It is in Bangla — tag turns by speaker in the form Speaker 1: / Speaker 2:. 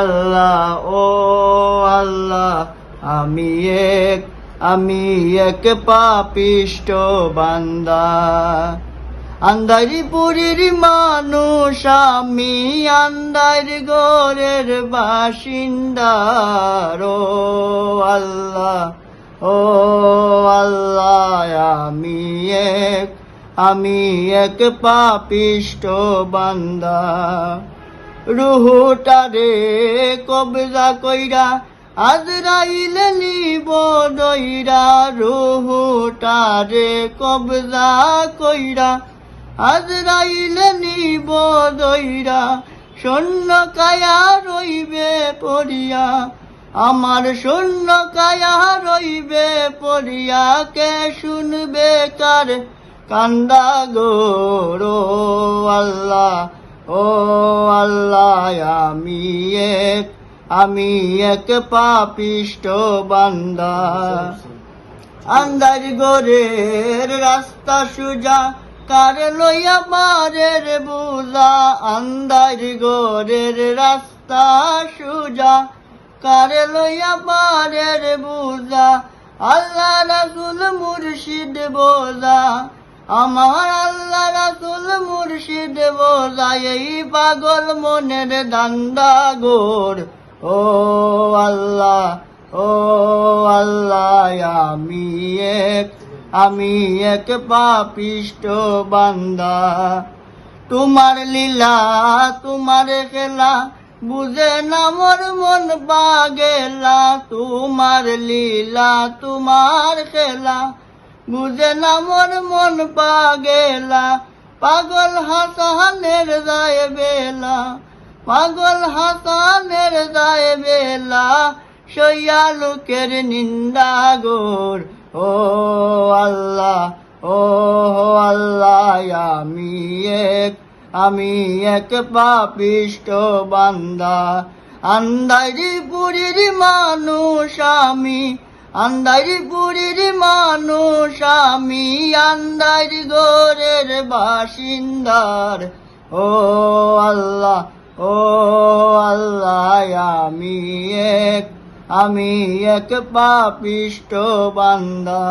Speaker 1: আল্লাহ, ও আল্লাহ, আমি এক আমি এক পাপিষ্ট বান্দা। আন্দারি পুরীর মানুষ, আমি আন্দার গোরের বাসিন্দার ও আল্লাহ ও আল্লাহ, আমি এক আমি এক পাপিষ্ট বান্দা। রুহুটারে কবজা কইরা, আজরাইল নিব দইরা রুহুটারে কবজা কইরা, আজরাইল নিব দইরা শূন্য কায়া রইবে পড়িয়া, আমার শূন্য কায়া রইবে পড়িয়া, কে শুনবে কার কান্দা গোরো আল্লাহ? ও আল্লাহ, আমি এক আমি এক পাপিষ্ট বান্দা। আন্দার গোরের রাস্তা সুজা, কার লইয়া পারের বুজা আন্দার গোরের রাস্তা সুজা, কার লইয়া পারের বুজা আল্লাহ রাসুল মুর্শিদ বোঝা। আমার আল্লাহ রাসুল মুর্শিদ বোঝা এই পাগল মনের দান্দা গোর। ও আল্লাহ ও আল্লাহ, আমি এক আমি এক পাপিষ্ট বান্দা। তোমার লীলা, তোমার খেলা, বুঝে না মোর মন পাগেলা। তোমার লীলা, তোমার খেলা বুঝে না মোর মন পাগেলা। পাগল হাসানের যায় বেলা। পাগল হাসানের যায় বেলা। সইয়া লোকের নিন্দা গোর। ও আল্লাহ ও আল্লাহ, আমি এক আমি এক পাপিষ্ট বান্দা। আন্দারি পুরীর মানুষ আমি। আন্দারি পুরীর মানুষ, আমি আন্দার গোরের বাসিন্দার। ও আল্লাহ ও আল্লাহ, আমি এক আমি এক পাপিষ্ট বান্দা।